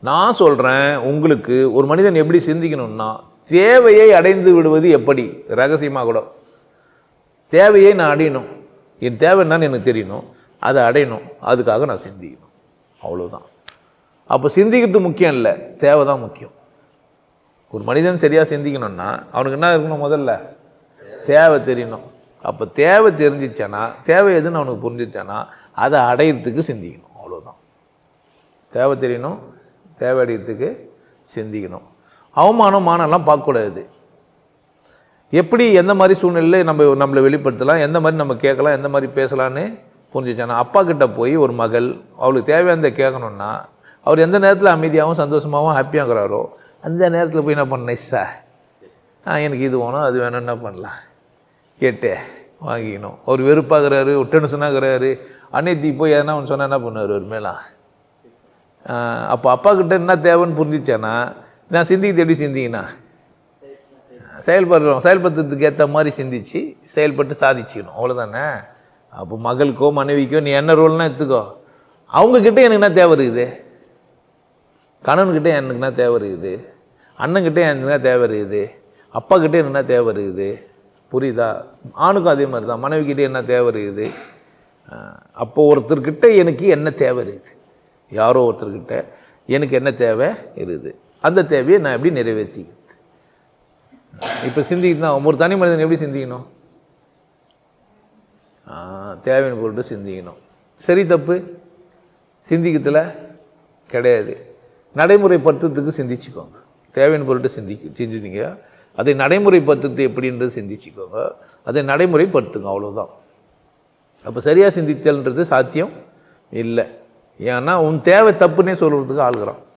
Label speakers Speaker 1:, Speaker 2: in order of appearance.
Speaker 1: நான் சொல்கிறேன் உங்களுக்கு ஒரு மனிதன் எப்படி சிந்திக்கணும்னா தேவையை அடைந்து விடுவது எப்படி? ரகசியமாக கூட. தேவையை நான் அடையணும். என் தேவை என்னன்னு எனக்கு தெரியணும். அதை அடையணும். அதுக்காக நான் சிந்திக்கணும். அவ்வளோதான் அப்போ சிந்திக்கிறது முக்கியம் இல்லை. தேவை தான் முக்கியம். ஒரு மனிதன் சரியாக சிந்திக்கணும்னா அவனுக்கு என்ன இருக்கணும் முதல்ல? தேவை தெரியணும். அப்போ தேவை தெரிஞ்சிச்சானா தேவை எதுன்னு அவனுக்கு புரிஞ்சிச்சானா அதை அடையிறதுக்கு சிந்திக்கணும். அவ்வளோதான் தேவை தெரியணும். தேவை அடையிறதுக்கு சிந்திக்கணும். அவமானம் மானம்லாம் பார்க்கக்கூடாது. எப்படி எந்த மாதிரி சூழ்நிலையில் நம்ம நம்மளை வெளிப்படுத்தலாம் எந்த மாதிரி நம்ம கேட்கலாம் எந்த மாதிரி பேசலான்னு புரிஞ்சுச்சானா அப்பா கிட்ட போய் ஒரு மகள் அவளுக்கு தேவையானதை கேட்கணுன்னா அவர் எந்த நேரத்தில் அமைதியாகவும் சந்தோஷமாகவும் ஹாப்பியாகிறாரோ அந்த நேரத்தில் போய் என்ன பண்ணேன் சார் ஆ? எனக்கு இது வேணும் அது வேணும் என்ன பண்ணலாம்? கேட்டு வாங்கிக்கணும். அவர் வெறுப்பாகிறாரு ஒரு டென்ஷனாகிறாரு அன்னைத்தி போய் எதனா ஒன்று சொன்னால் என்ன பண்ணுவார் ஒரு மேலாம் அப்போ அப்பா கிட்ட என்ன தேவைன்னு புரிஞ்சிச்சேன்னா நான் சிந்திக்க எப்படி சிந்திங்கண்ணா செயல்படுறோம் செயல்படுத்துறதுக்கு ஏற்ற மாதிரி சிந்திச்சு செயல்பட்டு சாதிச்சுக்கணும். அவ்வளோதானே அப்போ மகளுக்கோ மனைவிக்கோ நீ என்ன ரோல்னால் எடுத்துக்கோ. அவங்கக்கிட்ட எனக்கு என்ன தேவை இருக்குது? கணவன்கிட்ட எனக்கு என்ன தேவை இருக்குது? அண்ணன்கிட்ட எனக்கு என்ன தேவை இருக்குது? அப்பாக்கிட்ட எனக்கு என்ன தேவை இருக்குது? புரியுதா? ஆணுக்கும் அதே மாதிரி தான் மனைவிக்கிட்டே என்ன தேவை இருக்குது? அப்போ ஒருத்தர்கிட்ட எனக்கு என்ன தேவை இருக்குது? யாரோ ஒருத்தர்கிட்ட எனக்கு என்ன தேவை? இருக்குது. அந்த தேவையை நான் எப்படி நிறைவேற்றிக்கிறது? இப்போ சிந்திக்கணும். ஒரு தனி மனிதன் எப்படி சிந்திக்கணும்? தேவைன்னு பொருட்டு சிந்திக்கணும். சரி தப்பு. சிந்திக்கிறதுல கிடையாது. நடைமுறைப்படுத்துறதுக்கு சிந்திச்சுக்கோங்க. தேவைன்னு பொருட்டு சிந்திக்க சிந்திங்க அதை நடைமுறைப்படுத்துறது எப்படின்றது சிந்திச்சுக்கோங்க. அதை நடைமுறைப்படுத்துங்க அவ்வளோதான் அப்போ சரியாக சிந்தித்தல்ன்றது சாத்தியம் இல்லை. ஏன்னா உன் தேவை தப்புன்னே சொல்கிறதுக்கு ஆளுகிறான்.